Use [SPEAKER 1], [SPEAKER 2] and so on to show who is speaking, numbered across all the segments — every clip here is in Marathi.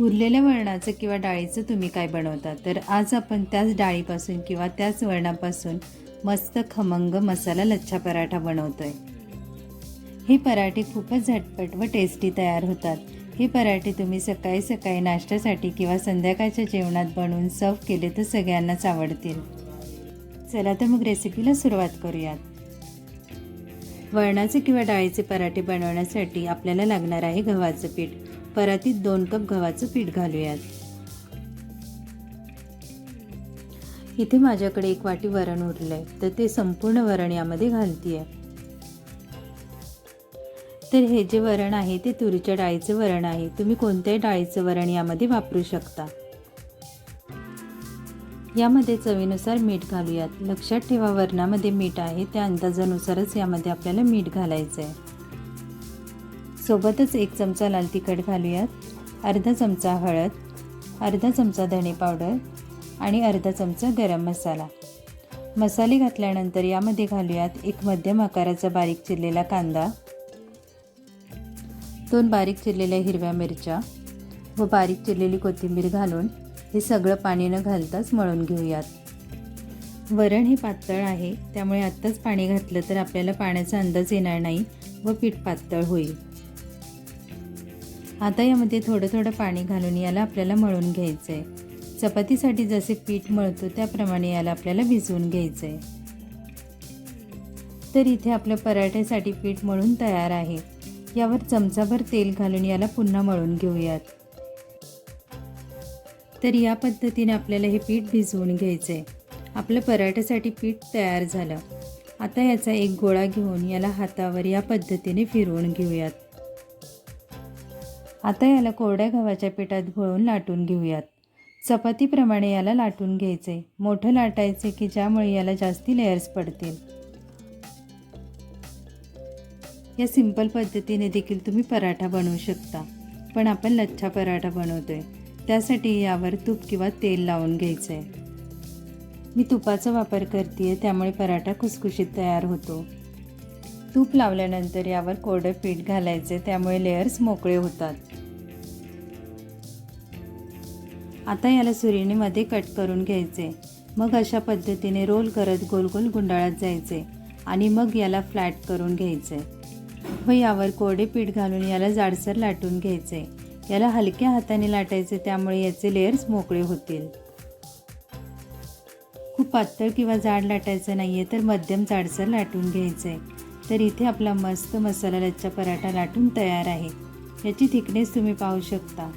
[SPEAKER 1] उरलेल्या वळणाचं किंवा डाळीचं तुम्ही काय बनवता? तर आज आपण त्याच डाळीपासून किंवा त्याच वळणापासून मस्त खमंग मसाला लच्छा पराठा बनवतोय. हे पराठे खूपच झटपट व टेस्टी तयार होतात. हे पराठे तुम्ही सकाळी सकाळी नाश्त्यासाठी किंवा संध्याकाळच्या जेवणात बनवून सर्व केले तर सगळ्यांनाच आवडतील. चला तर मग रेसिपीला सुरुवात करूयात. वळणाचे किंवा डाळीचे पराठे बनवण्यासाठी आपल्याला लागणार आहे गव्हाचं पीठ. परातीत दोन कप गव्हाचं पीठ घालूयात. इथे माझ्याकडे एक वाटी वरण उरलं आहे तर ते संपूर्ण वरण यामध्ये घालतीये. तर हे जे वरण आहे ते तुरीच्या डाळीचे वरण आहे. तुम्ही कोणत्याही डाळीचं वरण यामध्ये वापरू शकता. यामध्ये चवीनुसार मीठ घालूयात. लक्षात ठेवा वरणामध्ये मीठ आहे त्या अंदाजानुसारच यामध्ये आपल्याला मीठ घालायचं आहे सोबतच एक चमचा लाल तिखट घालूयात अर्धा चमचा हळद अर्धा चमचा धणे पावडर आणि अर्धा चमचा गरम मसाला. मसाले घातल्यानंतर यामध्ये घालूयात एक मध्यम आकाराचा बारीक चिरलेला कांदा दोन बारीक चिरलेल्या हिरव्या मिरच्या व बारीक चिरलेली कोथिंबीर घालून हे सगळं पाणी न घालताच मळून घेऊयात. वरण हे पातळ आहे त्यामुळे आत्ताच पाणी घातलं तर आपल्याला पाण्याचा अंदाज येणार नाही व पीठ पातळ होईल. आता यामध्ये थोडं थोडं पाणी घालून याला आपल्याला मळून घ्यायचं आहे चपातीसाठी जसे पीठ मळतो त्याप्रमाणे याला आपल्याला भिजवून घ्यायचं आहे तर इथे आपलं पराठ्यासाठी पीठ मळून तयार आहे. यावर चमचाभर तेल घालून याला पुन्हा मळून घेऊयात. तर या पद्धतीने आपल्याला हे पीठ भिजवून घ्यायचं आहे आपलं पराठ्यासाठी पीठ तयार झालं. आता याचा एक गोळा घेऊन याला हातावर या पद्धतीने फिरवून घेऊयात. आता याला कोरड्या गव्हाच्या पिठात घोळून लाटून घेऊयात. चपातीप्रमाणे याला लाटून घ्यायचे. मोठं लाटायचे की ज्यामुळे याला जास्ती लेयर्स पडतील. या सिंपल पद्धतीने देखील तुम्ही पराठा बनवू शकता. पण आपण लच्छा पराठा बनवतोय. त्यासाठी यावर तूप किंवा तेल लावून घ्यायचं. आहे मी तुपाचा वापर करते त्यामुळे पराठा खुसखुशीत तयार होतो. तूप लावल्यानंतर यावर कोरडं पीठ घालायचे त्यामुळे लेयर्स मोकळे होतात. आता याला सुरीणीमध्ये कट करून घ्यायचे. मग अशा पद्धतीने रोल करत गोल गोल गुंडाळत जायचे आणि मग याला फ्लॅट करून घ्यायचे. व यावर कोरडे पीठ घालून याला जाडसर लाटून घ्यायचे. याला हलक्या हाताने लाटायचे त्यामुळे याचे लेयर्स मोकळे होतील. खूप पातळ किंवा जाड लाटायचं नाही आहे तर मध्यम जाडसर लाटून घ्यायचं. आहे तर इथे आपला मस्त मसाला लच्चा पराठा लाटून तयार आहे. याची थिकनेस तुम्ही पाहू शकता.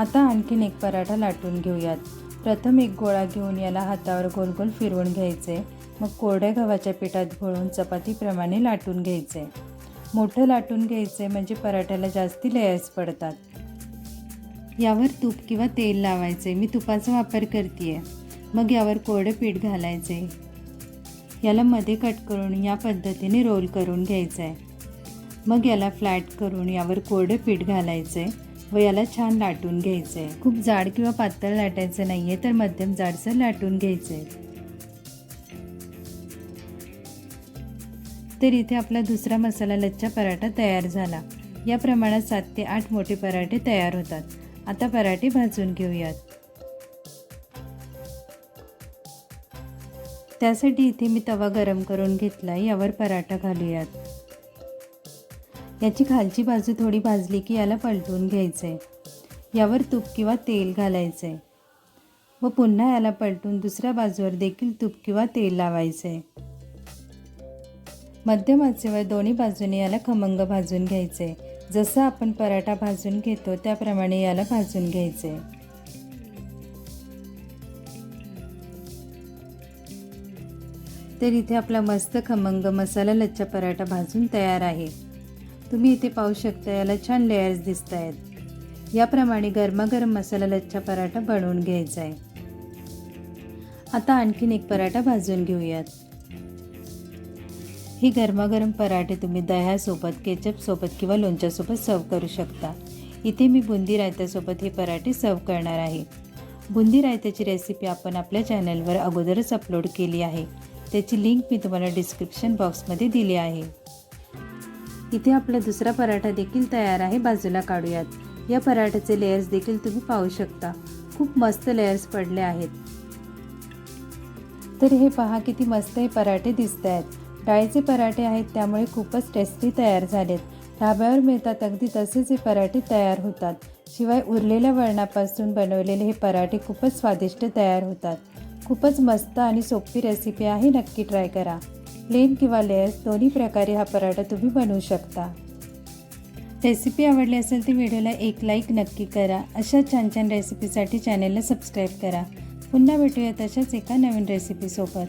[SPEAKER 1] आता आणखीन एक पराठा लाटून घेऊयात. प्रथम एक गोळा घेऊन याला हातावर गोल गोल फिरवून घ्यायचे. मग कोरड्या गव्हाच्या पिठात घोळून चपातीप्रमाणे लाटून घ्यायचे. मोठं लाटून घ्यायचे म्हणजे पराठ्याला जास्ती लेयर्स पडतात. यावर तूप किंवा तेल लावायचे. मी तुपाचा वापर करते मग यावर कोरडं पीठ घालायचे. याला मध्ये कट करून या पद्धतीने रोल करून घ्यायचं आहे मग याला फ्लॅट करून यावर कोरडं पीठ घालायचं. आहे व याला छान लाटून घ्यायचं आहे खूप जाड किंवा पातळ लाटायचं नाही आहे तर मध्यम जाडसर लाटून घ्यायचं आहे तर इथे आपला दुसरा मसाला लच्चा पराठा तयार झाला. या प्रमाणात सात ते आठ मोठे पराठे तयार होतात. आता पराठे भाजून घेऊयात. त्यासाठी इथे मी तवा गरम करून घेतला यावर पराठा घालूयात. याची खालची बाजू थोडी भाजली की याला पलटून घ्यायचं आहे यावर तूप किंवा तेल घालायचं आहे व पुन्हा याला पलटून दुसऱ्या बाजूवर देखील तूप किंवा तेल लावायचं आहे मध्यम आचेवर दोन्ही बाजूने याला खमंग भाजून घ्यायचे आहे जसं आपण पराठा भाजून घेतो त्याप्रमाणे याला भाजून घ्यायचे आहे तर इथे आपला मस्त खमंग मसाला लच्चा पराठा भाजून तयार आहे. तुम्ही इथे पाहू शकता याला छान लेयर्स दिसत आहेत याप्रमाणे गरमागरम मसाला लच्छा पराठा बनवून घ्यायचा आहे. आता आणखीन एक पराठा भाजून घेऊयात. हे गरमागरम पराठे तुम्ही दह्यासोबत केचपसोबत किंवा लोणच्यासोबत सर्व करू शकता. इथे मी बुंदी रायत्यासोबत हे पराठे सर्व करणार आहे. बुंदी रायत्याची रेसिपी आपण आपल्या चॅनलवर अगोदरच अपलोड केली आहे. त्याची लिंक मी तुम्हाला डिस्क्रिप्शन बॉक्समध्ये दिली आहे. इथे आपला दुसरा पराठा देखील तयार आहे बाजूला काढूयात. या पराठ्याचे लेयर्स देखील तुम्ही पाहू शकता. खूप मस्त लेयर्स पडले आहेत. तर हे पहा किती मस्त हे पराठे दिसत आहेत. डाळीचे पराठे आहेत त्यामुळे खूपच टेस्टी तयार झालेत. ढाब्यावर मिळतात अगदी तसेच हे पराठे तयार होतात. शिवाय उरलेल्या वळणापासून बनवलेले हे पराठे खूपच स्वादिष्ट तयार होतात. खूपच मस्त आणि सोपी रेसिपी आहे नक्की ट्राय करा. प्लेन किंवा लेयर्स दोन्ही प्रकारे हा पराठा तुम्ही बनवू शकता. रेसिपी आवडली असेल तर व्हिडिओला एक लाईक नक्की करा. अशा छान छान रेसिपीसाठी चॅनेलला सबस्क्राईब करा. पुन्हा भेटूया तशाच एका नवीन रेसिपीसोबत